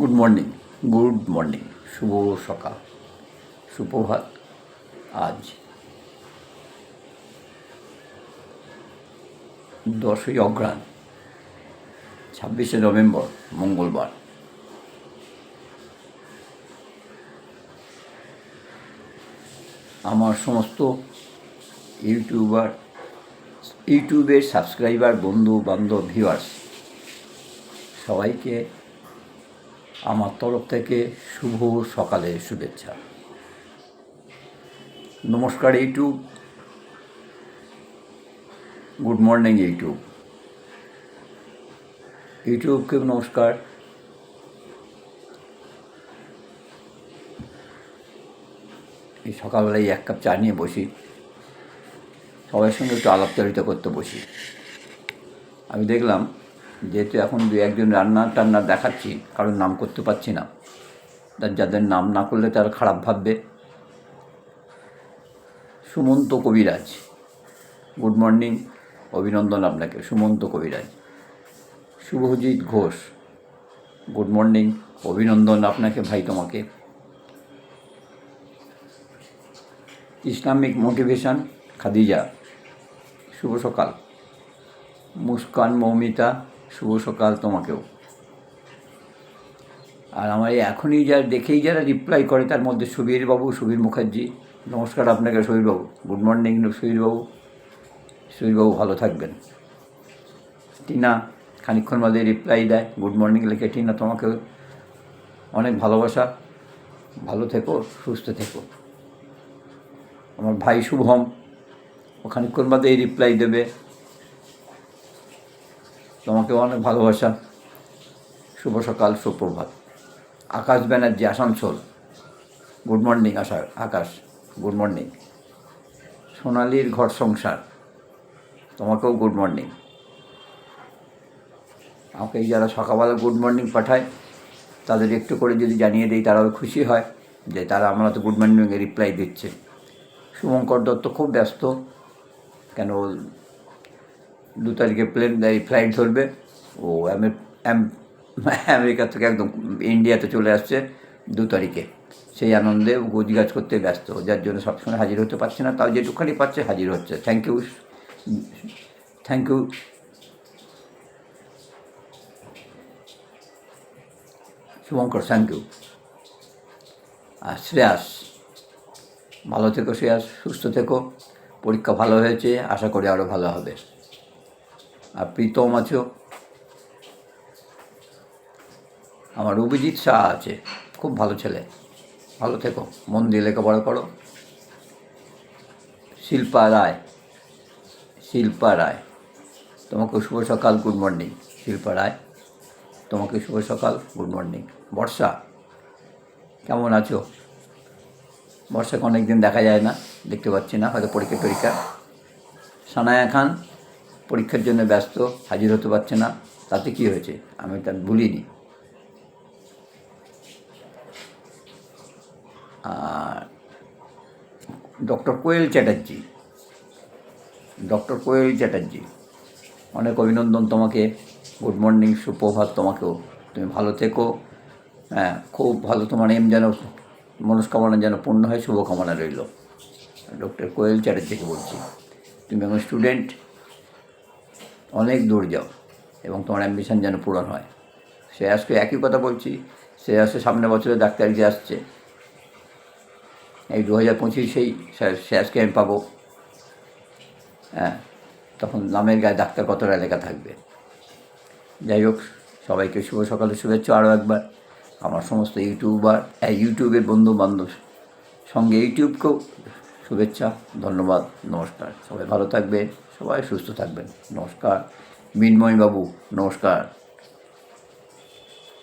Good morning good morning শুভ সকাল সুপ্রভাত আজ দশই অগ্রাণ ছাব্বিশে নভেম্বর, মঙ্গলবার। আমার সমস্ত ইউটিউবার, ইউটিউবের সাবস্ক্রাইবার বন্ধু বান্ধব ভিউয়ার্স সবাইকে আমার তরফ থেকে শুভ সকালের শুভেচ্ছা। নমস্কার, ইউটিউব। Good morning, YouTube. ইউটিউবকে নমস্কার। এই সকালবেলায় এক কাপ চা নিয়ে বসি। সবার সঙ্গে একটু আলাপচারিতা করতে বসি। আমি দেখলাম যেহেতু এখন দু একজন রান্না টান্না দেখাচ্ছি, কারোর নাম করতে পারছি না। তার যাদের নাম না করলে তারা খারাপ ভাববে। সুমন্ত কবিরাজ। গুড মর্নিং, অভিনন্দন আপনাকে। সুমন্ত কবিরাজ। শুভজিৎ ঘোষ। গুড মর্নিং, অভিনন্দন আপনাকে ভাই তোমাকে। Islamic motivation, Khadija. শুভ সকাল। মুস্কান মৌমিতা শুভ সকাল তোমাকেও। আর আমার এখনই যারা দেখেই যারা রিপ্লাই করে, তার মধ্যে সুবীরবাবু, সুবীর মুখার্জি। নমস্কার আপনাকে, সুবীরবাবু। Good morning সুবীরবাবু। সুবীরবাবু ভালো থাকবেন। টিনা খানিক্ষণ বাদে রিপ্লাই দেয়। গুড মর্নিং লিখে টিনা তোমাকে। অনেক ভালোবাসা। ভালো থেকো, সুস্থ থেকো। আমার ভাই শুভম ও খানিক্ষণ বাদে রিপ্লাই দেবে। তোমাকে অনেক ভালোবাসা। শুভ সকাল, সুপ্রভাত। Akash Banerjee, Asansol. Good morning, Asha, Akash. Good morning. সোনালির ঘর সংসার। তোমাকেও গুড মর্নিং। আমাকে যারা সকালবেলা গুড মর্নিং পাঠায়, তাদের একটু করে যদি জানিয়ে দিই, তারাও খুশি হয় যে তারা আমরা তো গুড মর্নিংয়ে রিপ্লাই দিচ্ছে। শুভঙ্কর দত্ত খুব ব্যস্ত, কেন দু তারিখে প্লেন এই ফ্লাইট ধরবে। ও আমের- আম- আমেরিকা থেকে একদম ইন্ডিয়াতে চলে আসছে দু তারিখে। সেই আনন্দে গোজগাজ করতে ব্যস্ত, যার জন্য সবসময় হাজির হতে পারছে না। তাও যেটুখানি পাচ্ছে হাজির হচ্ছে। Thank you thank you Shubhankar thank you আর শ্রেয়াস, ভালো থেকো শ্রেয়াস, সুস্থ থেকো। পরীক্ষা ভালো হয়েছে, আশা করি আরও ভালো হবে। প্রীতম আছো? আমার অভিজিৎ শাহ আছে। খুব ভালো ছেলে। ভালো থেকো। মন দিয়ে লেখাপড়া করো। শিল্পা রায়। শিল্পা রায়। তোমাকে শুভ সকাল, গুড মর্নিং। শিল্পা রায়, তোমাকে শুভ সকাল, গুড মর্নিং। বর্ষা, কেমন আছো? বর্ষাকে অনেক দিন দেখা যায় না, দেখতে পাচ্ছি না, হয়তো পরীক্ষা টরীক্ষা সানায়া খান পরীক্ষার জন্য ব্যস্ত, হাজির হতে পারছে না। তাতে কি হয়েছে? আমি তা ভুলিনি। আর ডক্টর কোয়েল চ্যাটার্জি, ডক্টর কোয়েল চ্যাটার্জি, অনেক অভিনন্দন তোমাকে। গুড মর্নিং, সুপ্রভাত তোমাকেও। তুমি ভালো থেকো। হ্যাঁ খুব ভালো। তোমার এম যেন, মনস্কামনা যেন পূর্ণ হয়, শুভকামনা রইল। ডক্টর কোয়েল চ্যাটার্জিকে বলছি। তুমি এখন স্টুডেন্ট অনেক দূর যাও এবং তোমার অ্যাম্বিশন যেন পূরণ হয়। সে আজকে একই কথা বলছি সে আসে সামনে বছরে ডাক্তারি যে আসছে, এই দু হাজার পঁচিশেই সে আজকে আমি পাবো। হ্যাঁ তখন নামের গায়ে ডাক্তার কতটা লেখা থাকবে। যাই হোক, সবাইকে শুভ সকালে শুভেচ্ছা আরও একবার। আমার সমস্ত ইউটিউবার ইউটিউবের বন্ধু বান্ধব সঙ্গে ইউটিউবকেও শুভেচ্ছা ধন্যবাদ নমস্কার। সবাই ভালো থাকবেন সবাই সুস্থ থাকবেন। নমস্কার। মিনময়বাবু নমস্কার।